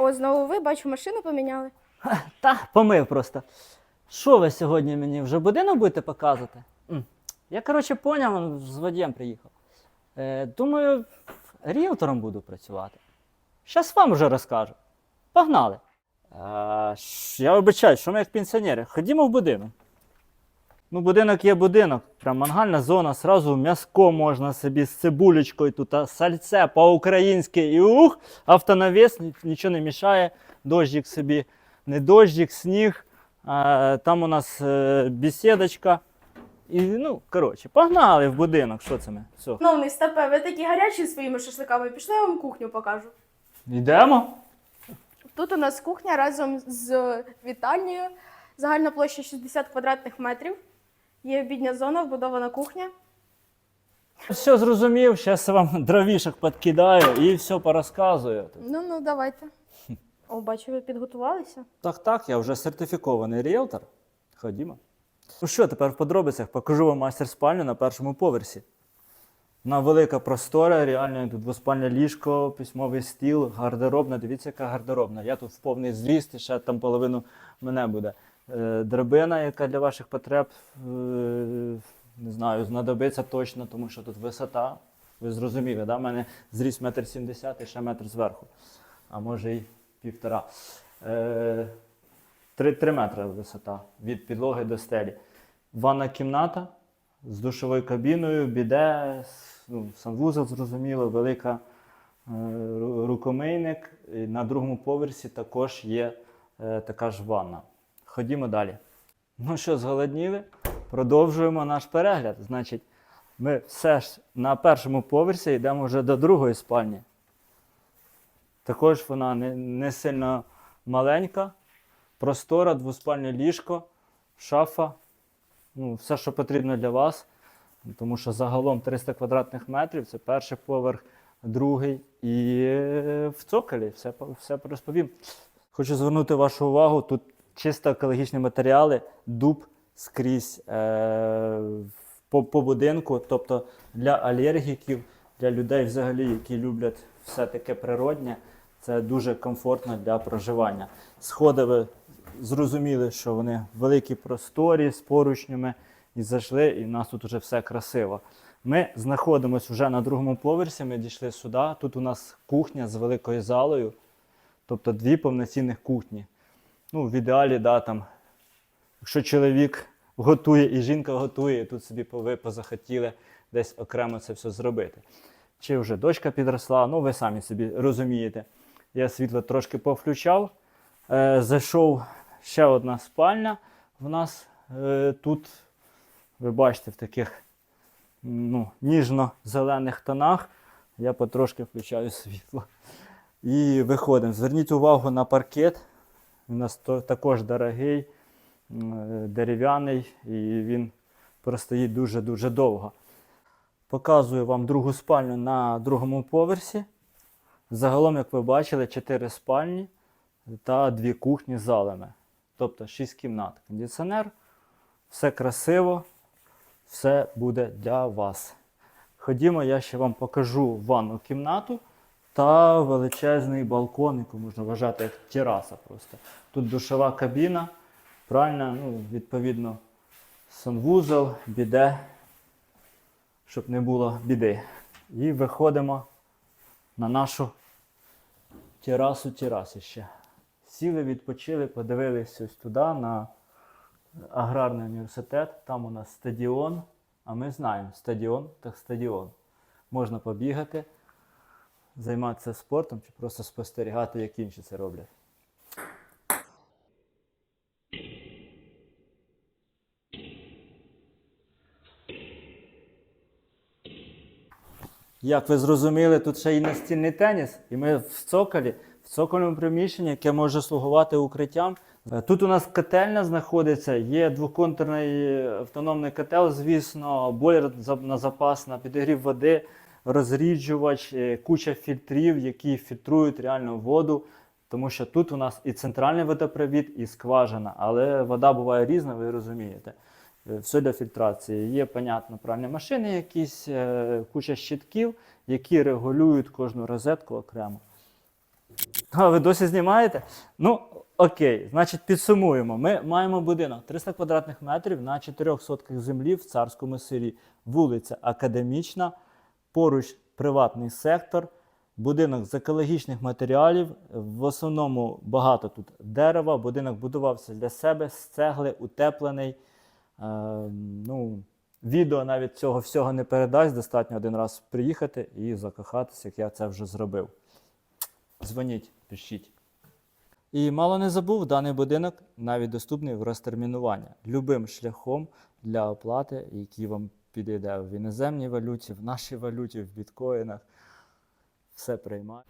О, знову ви, бачу, машину поміняли. Та, помив просто. Що ви сьогодні мені вже будинок будете показувати? М, Я, коротше, поняв, з водієм приїхав. Е, думаю, ріелтором буду працювати. Щас вам вже розкажу. Погнали. Я вибачаю, що ми як пенсіонери. Ходімо в будинок. Ну, будинок є будинок. Прям мангальна зона, сразу м'яско можна собі з цибулечкою, тут а, сальце по-українськи і ух, автонавіс, нічого не мішає. Дощик собі, не дощик, сніг. А, там у нас е, бесідочка. І, ну, коротше, погнали в будинок. Що це ми? Все. Ну, не стопе, ви такі гарячі своїми шашликами. Пішли, я вам кухню покажу. Йдемо? Тут у нас кухня разом з вітальнею. Загальна площа 60 квадратних метрів. Є обідня зона, вбудована кухня. Все зрозумів, зараз вам дровішок підкидаю і все порозказую. Ну, ну, давайте. О, бачу, ви підготувалися. Так, так, я вже сертифікований ріелтор. Ходімо. Ну що, тепер в подробицях покажу вам майстер спальню на першому поверсі. Вона велика простора, реально тут двоспальне ліжко, письмовий стіл, гардеробна. Дивіться, яка гардеробна. Я тут в повний зріст, і ще там половину мене буде. Е, драбина, яка для ваших потреб, е, не знаю, знадобиться точно, тому що тут висота. Ви зрозуміли, да? У мене зріст метр сімдесят і ще метр зверху, а може й півтора. Е, Три 3 метри висота від підлоги до стелі. Ванна кімната з душовою кабіною, біде, ну, санвузол, зрозуміло, велика е, рукомийник. І на другому поверсі також є е, така ж ванна. Ходімо далі. Ну що, зголодніли? Продовжуємо наш перегляд. Значить, ми все ж на першому поверсі йдемо вже до другої спальні. Також вона не, не сильно маленька, простора, двоспальне ліжко, шафа. Ну, все, що потрібно для вас. Тому що загалом 300 квадратних метрів це перший поверх, другий і е, в цоколі все, все розповім. Хочу звернути вашу увагу: тут чисто екологічні матеріали, дуб скрізь е, по, по будинку, тобто для алергіків, для людей взагалі, які люблять все таке природнє, це дуже комфортно для проживання. Сходи ви зрозуміли, що вони великі просторі з поручнями, і зайшли, і в нас тут вже все красиво. Ми знаходимося вже на другому поверсі, ми дійшли сюди. Тут у нас кухня з великою залою, тобто дві повноцінних кухні. Ну, в ідеалі, да, там, якщо чоловік готує і жінка готує, і тут собі ви позахотіли десь окремо це все зробити. Чи вже дочка підросла, ну ви самі собі розумієте. Я світло трошки повключав. Е, зайшов ще одна спальня. В нас е, тут, ви бачите, в таких ну, ніжно-зелених тонах. Я потрошки включаю світло. І виходимо. Зверніть увагу на паркет. Він у нас також дорогий, дерев'яний, і він простоїть дуже-дуже довго. Показую вам другу спальню на другому поверсі. Загалом, як ви бачили, 4 спальні та дві кухні з залами. Тобто 6 кімнат. Кондиціонер, все красиво, все буде для вас. Ходімо, я ще вам покажу ванну кімнату та величезний балкон, який можна вважати як тераса просто. Тут душова кабіна, пральна, ну, відповідно, санвузол, біде, щоб не було біди. І виходимо на нашу терасу терасище. Сіли, відпочили, подивилися ось туди на аграрний університет. Там у нас стадіон. А ми знаємо, стадіон так стадіон. Можна побігати, займатися спортом чи просто спостерігати, як інші це роблять. Як ви зрозуміли, тут ще й настільний теніс, і ми в цоколі, в цокольному приміщенні, яке може слугувати укриттям. Тут у нас котельня знаходиться, є двоконтурний автономний котел, звісно, бойлер на запас на підігрів води, розріджувач, е, куча фільтрів, які фільтрують реально воду. Тому що тут у нас і центральний водопровід, і скважина, але вода буває різна, ви розумієте. Е, Все для фільтрації. Є, понятно, пральні машини, якісь, е, куча щитків, які регулюють кожну розетку окремо. А ви досі знімаєте? Ну, окей, значить, підсумуємо. Ми маємо будинок 300 квадратних метрів на 4 сотках землі в царському селі. Вулиця Академічна, поруч приватний сектор, будинок з екологічних матеріалів. В основному багато тут дерева. Будинок будувався для себе з цегли, утеплений. Е, ну, відео навіть цього всього не передасть. Достатньо один раз приїхати і закохатися, як я це вже зробив. Дзвоніть, пишіть. І мало не забув, даний будинок навіть доступний в розтермінування любим шляхом для оплати, який вам підійде в іноземній валюті, в нашій валюті, в біткоїнах. Все приймає.